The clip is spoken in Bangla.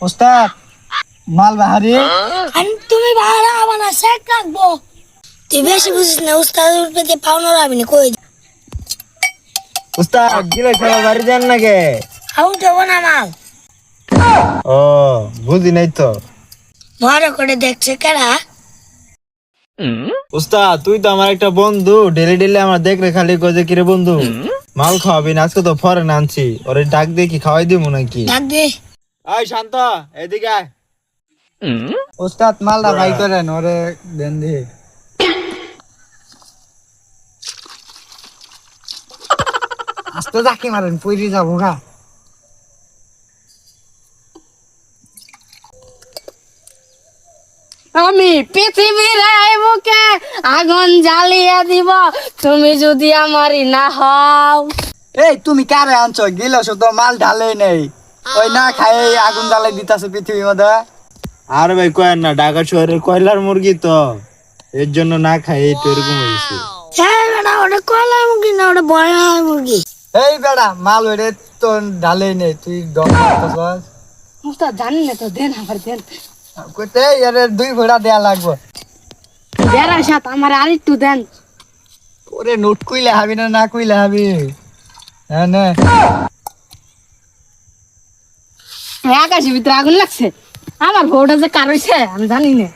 ওস্তাদ মাল বাহারি আমি তুমি সেট রাখব। তুই বেশি বুঝিস না পেতে পাওনার আবি কই গিলে খেলা বাড়ি আউ দেবো না মাল। ও বুঝি নাই তো। করে দেখছে কেরা? তুই তো আমার একটা বন্ধু ডেলি ডেলি আমার দেখলে খালি গজে কিরে বন্ধু মাল খাওয়াবি না আজকে তো ফরেন আনছি ওরে ডাক দিয়ে কি খাওয়াই দিব নাকি? ডাক দে। আয় শান্ত এদিকে আয়। ওস্তাদ মালটা ভাই করেন ওরে দেন দি। আস্তে জাকি মারেন পুরি যাব গা। আমি পৃথিবীর এই বুকে আগুন জ্বালিয়ে দিব তুমি যদি আমারই না হও। এই তুমি কারে আনছো? গিলাস তো মাল ঢালে নেই। ওই না খাই আগুন জ্বালাই দিতাছে পৃথিবীর মধ্যে। আরে ভাই কয়েন না ঢাকা শহরের কয়লার মুরগি তো। এর জন্য না খাই এই তো এরকম হয়েছে। হ্যাঁ বেটা ওটা কয়লা মুরগি না ওটা মুরগি? এই বেড়া মাল ওরে তো ঢালে নেই তুই দম জানি না তো দেন আবার দেন। কইতে এর দুই ভরা দেয়া লাগবে। দেড়া সাত আমার আর একটু দেন। ওরে নোট কইলে হাবি না না কইলে হাবি? হ্যাঁ না। আকাশের ভিতরে আগুন লাগছে। আমার বউটা যে কার আমি জানি না।